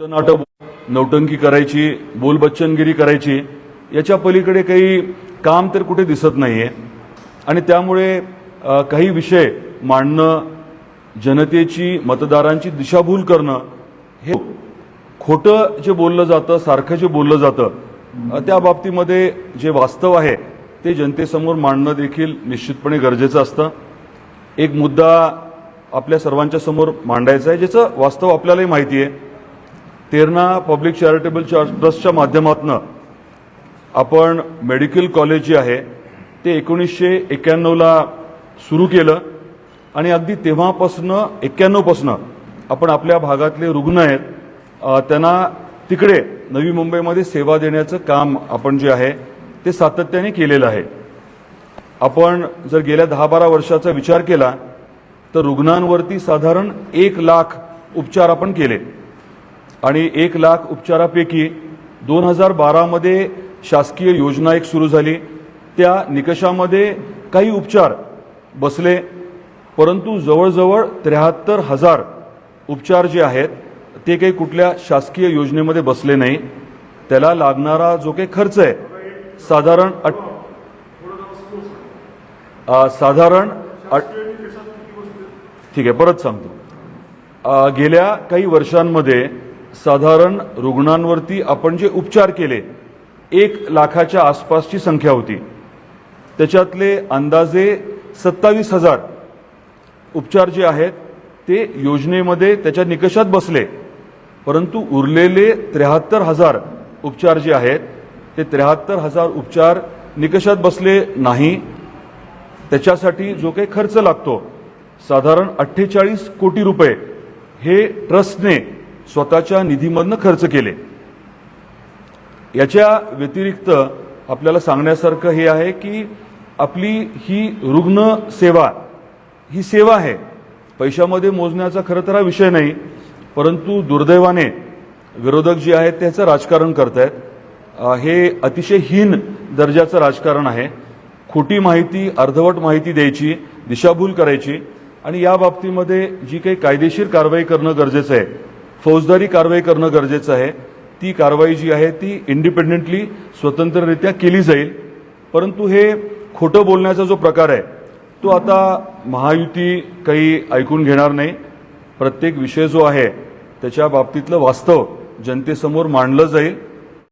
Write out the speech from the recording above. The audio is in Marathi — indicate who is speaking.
Speaker 1: नाटक नौटंकी करायची बोलबच्चनगिरी करायची याच्या पलीकडे काही काम तर कुठे दिसत नाहीये. आणि त्यामुळे काही विषय मांडणं जनतेची मतदारांची दिशाभूल करणं हे खोटं जे बोललं जातं सारखं जे बोललं जातं त्या बाबतीमध्ये जे वास्तव आहे ते जनतेसमोर मांडणं देखील निश्चितपणे गरजेचं असतं. एक मुद्दा आपल्या सर्वांच्या समोर मांडायचा आहे ज्याचं वास्तव आपल्यालाही माहिती आहे. तेरणा पब्लिक चॅरिटेबल ट्रस्टच्या माध्यमातून आपण मेडिकल कॉलेज जे आहे ते एकोणीसशे एक्क्याण्णवला सुरू केलं. आणि अगदी तेव्हापासनं एक्क्याण्णवपासनं आपण आपल्या भागातले रुग्ण आहेत त्यांना तिकडे नवी मुंबईमध्ये सेवा देण्याचं काम आपण जे आहे ते सातत्याने केलेलं आहे. आपण जर गेल्या दहा बारा वर्षाचा विचार केला तर रुग्णांवरती साधारण एक लाख उपचार आपण केले. आणि एक लाख उपचारापैकी दोन हजार बारामध्ये शासकीय योजना एक सुरू झाली. त्या निकषामध्ये काही उपचार बसले परंतु जवळजवळ त्र्याहत्तर हजार उपचार जे आहेत ते काही कुठल्या शासकीय योजनेमध्ये बसले नाही. त्याला लागणारा जो काही खर्च आहे साधारण अट साधारण अट ठीक आहे परत सांगतो. गेल्या काही वर्षांमध्ये साधारण रुग्णांवरती आपण जे उपचार केले एक लाखाच्या आसपासची संख्या होती. त्याच्यातले अंदाजे सत्तावीस हजार उपचार जे आहेत ते योजनेमध्ये त्याच्या निकषात बसले. परंतु उरलेले त्र्याहत्तर हजार उपचार जे आहेत ते त्र्याहत्तर हजार उपचार निकषात बसले नाही. त्याच्यासाठी जो काही खर्च लागतो साधारण अठ्ठेचाळीस कोटी रुपये हे ट्रस्टने स्वतःच्या निधीमधनं खर्च केले. याच्या व्यतिरिक्त आपल्याला सांगण्यासारखं हे आहे की आपली ही रुग्ण सेवा ही सेवा आहे. पैशामध्ये मोजण्याचा खरं तर हा विषय नाही परंतु दुर्दैवाने विरोधक जे आहेत त्याचं राजकारण करतायत. आहेत हे अतिशय हीन दर्जाचं राजकारण आहे. खोटी माहिती अर्धवट माहिती द्यायची दिशाभूल करायची आणि या बाबतीमध्ये जी काही कायदेशीर कारवाई करणं गरजेचं आहे फौजदारी कारवाई करणं गरजेचं आहे. ती कारवाई जी आहे ती इंडिपेंडेंटली स्वतंत्ररित्या केली जाईल. परंतु हे खोटं बोलण्याचा जो प्रकार आहे तो आता महायुती काही ऐकून घेणार नाही. प्रत्येक विषय जो आहे त्याच्या बाबतीतलं वास्तव जनतेसमोर मांडलं जाईल.